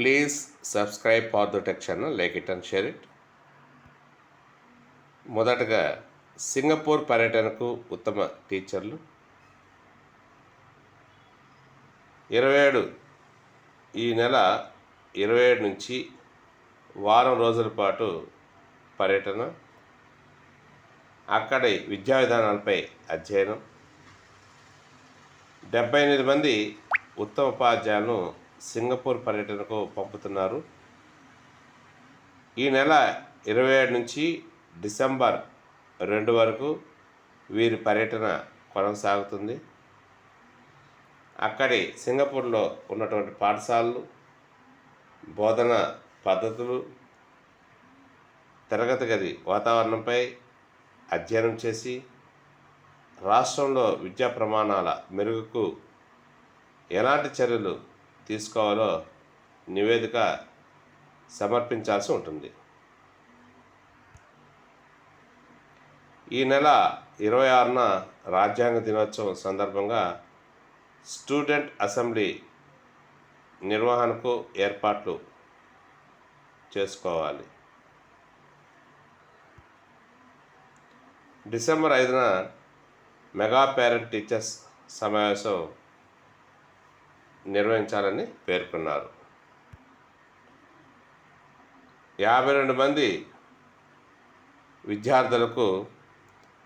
Please subscribe for the tech channel like it and share it. మొదటగా Singapore పర్యటనకు ఉత్తమ టీచర్లు. ఇరవై ఏడు ఈ నెల ఇరవై ఏడు నుంచి వారం రోజుల పాటు పర్యటన. అక్కడి విద్యా విధానాలపై అధ్యయనం. డెబ్బై ఎనిమిది మంది ఉత్తమ ఉపాధ్యాయులను సింగపూర్ పర్యటనకు పంపుతున్నారు. ఈ నెల ఇరవై ఏడు నుంచి డిసెంబర్ రెండు వరకు వీరి పర్యటన కొనసాగుతుంది. అక్కడి సింగపూర్లో ఉన్నటువంటి పాఠశాలలు బోధన పద్ధతులు తరగతి గది వాతావరణంపై అధ్యయనం చేసి రాష్ట్రంలో విద్యా ప్రమాణాల మెరుగుకు ఎలాంటి చర్యలు తీసుకోవాలో నివేదిక సమర్పించాల్సి ఉంటుంది. ఈ నెల ఇరవై ఆరున రాజ్యాంగ దినోత్సవం సందర్భంగా స్టూడెంట్ అసెంబ్లీ నిర్వహణకు ఏర్పాట్లు చేసుకోవాలి. డిసెంబర్ ఐదున మెగా పేరెంట్ టీచర్స్ సమావేశం నిర్వహించాలని పేర్కొన్నారు. యాభై రెండు మంది విద్యార్థులకు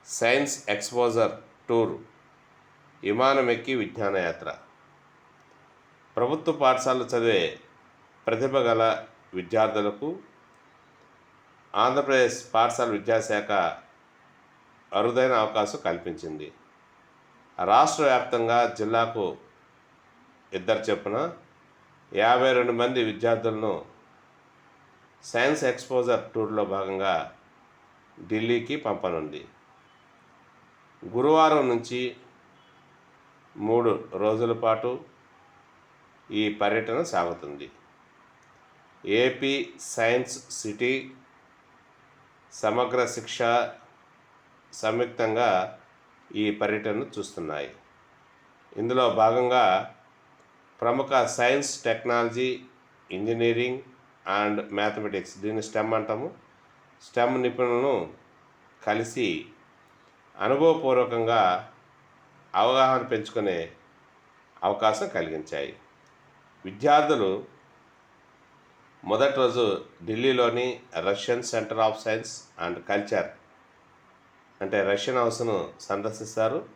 సైన్స్ ఎక్స్పోజర్ టూర్ విమానం ఎక్కి విజ్ఞానయాత్ర. ప్రభుత్వ పాఠశాలలో చదివే ప్రతిభ గల విద్యార్థులకు ఆంధ్రప్రదేశ్ పాఠశాల విద్యాశాఖ అరుదైన అవకాశం కల్పించింది. రాష్ట్ర వ్యాప్తంగా జిల్లాకు ఇద్దరు చొప్పున యాభై రెండు మంది విద్యార్థులను సైన్స్ ఎక్స్పోజర్ టూర్లో భాగంగా ఢిల్లీకి పంపనుంది. గురువారం నుంచి మూడు రోజుల పాటు ఈ పర్యటన సాగుతుంది. ఏపీ సైన్స్ సిటీ సమగ్ర శిక్ష సంయుక్తంగా ఈ పర్యటనను చూస్తున్నాయి. ఇందులో భాగంగా ప్రముఖ science technology engineering and mathematics దీన్ని స్టెమ్ అంటాము. స్టెమ్ నిపుణులను కలిసి అనుభవపూర్వకంగా అవగాహన పెంచుకునే అవకాశం కలిగించాయి. విద్యార్థులు మొదటి రోజు ఢిల్లీలోని Russian centre of science and culture అంటే రష్యన్ హౌస్ను సందర్శిస్తారు.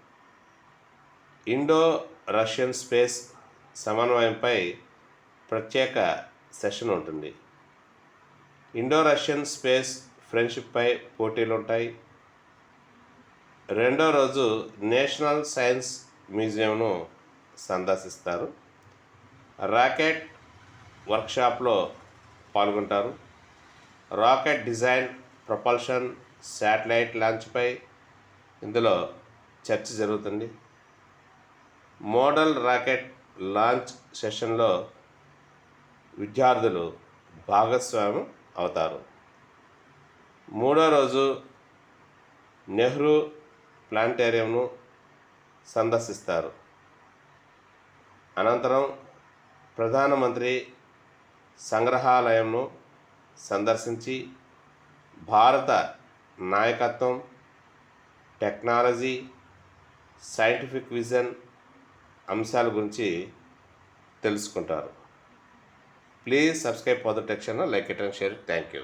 ఇండో రష్యన్ స్పేస్ సమన్వయంపై ప్రత్యేక సెషన్ ఉంటుంది. ఇండో రష్యన్ స్పేస్ ఫ్రెండ్షిప్పై పోటీలు ఉంటాయి రెండో రోజు నేషనల్ సైన్స్ మ్యూజియంను సందర్శిస్తారు. రాకెట్ వర్క్షాప్లో పాల్గొంటారు. రాకెట్ డిజైన్ ప్రొపల్షన్ శాటిలైట్ లాంచ్పై ఇందులో చర్చ జరుగుతుంది. మోడల్ రాకెట్ లాంచ్ సెషన్లో విద్యార్థులు భాగస్వామ్యం అవుతారు. మూడో రోజు నెహ్రూ ప్లాంటేరియంను సందర్శిస్తారు. అనంతరం ప్రధానమంత్రి సంగ్రహాలయంను సందర్శించి భారత నాయకత్వం టెక్నాలజీ సైంటిఫిక్ విజన్ అంశాల గురించి తెలుసుకుంటారు. Please subscribe for the tech channel like it and share thank you